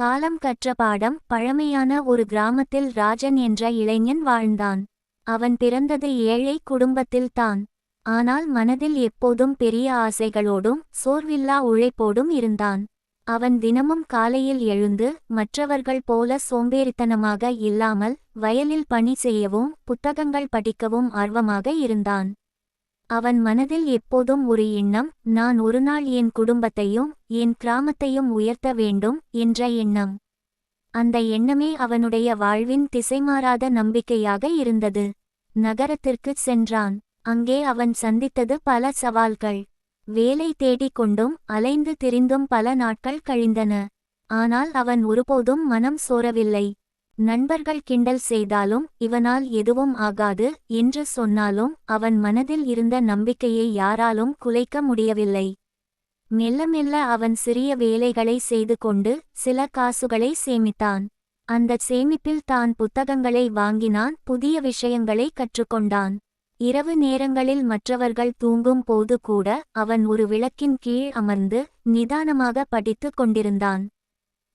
காலம் கற்ற பாடம் பழமையான ஒரு கிராமத்தில் ராஜன் என்ற இளைஞன் வாழ்ந்தான். அவன் பிறந்தது ஏழை குடும்பத்தில்தான் ஆனால் மனதில் எப்போதும் பெரிய ஆசைகளோடும் சோர்வில்லா உழைப்போடும் இருந்தான். அவன் தினமும் காலையில் எழுந்து மற்றவர்கள் போல சோம்பேறித்தனமாக இல்லாமல் வயலில் பணி செய்யவும் புத்தகங்கள் படிக்கவும் ஆர்வமாக இருந்தான். அவன் மனதில் எப்போதும் ஒரு எண்ணம் நான் ஒருநாள் என் குடும்பத்தையும் என் கிராமத்தையும் உயர்த்த வேண்டும் என்ற எண்ணம். அந்த எண்ணமே அவனுடைய வாழ்வின் திசைமாறாத நம்பிக்கையாக இருந்தது. நகரத்திற்குச் சென்றான். அங்கே அவன் சந்தித்தது பல சவால்கள். வேலை தேடிக் கொண்டும் அலைந்து திரிந்தும் பல நாட்கள் கழிந்தன. ஆனால் அவன் ஒருபோதும் மனம் சோரவில்லை. நண்பர்கள் கிண்டல் செய்தாலும் இவனால் எதுவும் ஆகாது என்று சொன்னாலும் அவன் மனதில் இருந்த நம்பிக்கையை யாராலும் குலைக்க முடியவில்லை. மெல்ல மெல்ல அவன் சிறிய வேலைகளை செய்து கொண்டு சில காசுகளை சேமித்தான். அந்த சேமிப்பில் தான் புத்தகங்களை வாங்கினான் புதிய விஷயங்களை கற்றுக்கொண்டான். இரவு நேரங்களில் மற்றவர்கள் தூங்கும் போது கூட அவன் ஒரு விளக்கின் கீழ் அமர்ந்து நிதானமாக படித்துக் கொண்டிருந்தான்.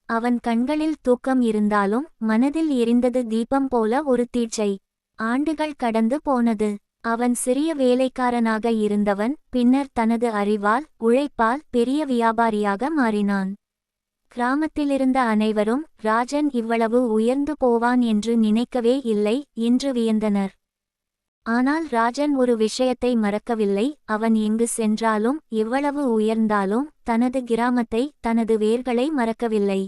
அவன் கண்களில் தூக்கம் இருந்தாலும் மனதில் எரிந்தது தீபம் போல ஒரு தீட்சை. ஆண்டுகள் கடந்து போனது. அவன் சிறிய வேலைக்காரனாக இருந்தவன் பின்னர் தனது அறிவால் உழைப்பால் பெரிய வியாபாரியாக மாறினான். கிராமத்திலிருந்த அனைவரும் ராஜன் இவ்வளவு உயர்ந்து போவான் என்று நினைக்கவே இல்லை என்று வியந்தனர். ஆனால் ராஜன் ஒரு விஷயத்தை மறக்கவில்லை. அவன் எங்கு சென்றாலும் எவ்வளவு உயர்ந்தாலும் தனது கிராமத்தை தனது வேர்களை மறக்கவில்லை.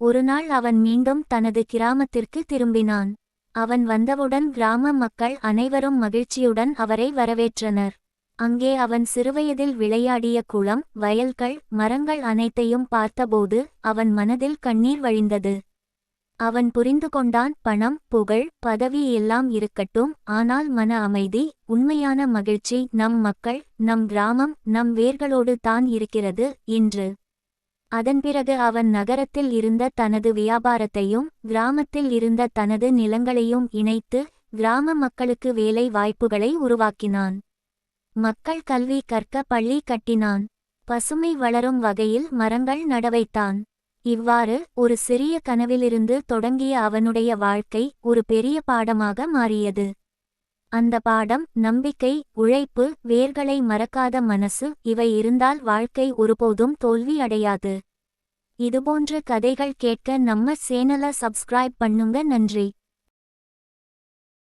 ஒருநாள் அவன் மீண்டும் தனது கிராமத்திற்கு திரும்பினான். அவன் வந்தவுடன் கிராம மக்கள் அனைவரும் மகிழ்ச்சியுடன் அவரை வரவேற்றனர். அங்கே அவன் சிறுவயதில் விளையாடிய குளம் வயல்கள் மரங்கள் அனைத்தையும் பார்த்தபோது அவன் மனதில் கண்ணீர் வழிந்தது. அவன் புரிந்து கொண்டான் பணம் புகழ் பதவி எல்லாம் இருக்கட்டும் ஆனால் மன அமைதி உண்மையான மகிழ்ச்சி நம் மக்கள் நம் கிராமம் நம் வேர்களோடு தான் இருக்கிறது என்று அதன் பிறகு அவன் நகரத்தில் இருந்த தனது வியாபாரத்தையும் கிராமத்தில் இருந்த தனது நிலங்களையும் இணைத்து கிராம மக்களுக்கு வேலை வாய்ப்புகளை உருவாக்கினான். மக்கள் கல்வி கற்க பள்ளி கட்டினான். பசுமை வளரும் வகையில் மரங்கள் நடவைத்தான். இவ்வாறு ஒரு சிறிய கனவிலிருந்து தொடங்கிய அவனுடைய வாழ்க்கை ஒரு பெரிய பாடமாக மாறியது. அந்த பாடம் நம்பிக்கை உழைப்பு வேர்களை மறக்காத மனசு இவை இருந்தால் வாழ்க்கை ஒருபோதும் தோல்வி அடையாது. இதுபோன்ற கதைகள் கேட்க நம்ம சேனலை சப்ஸ்கிரைப் பண்ணுங்க நன்றி.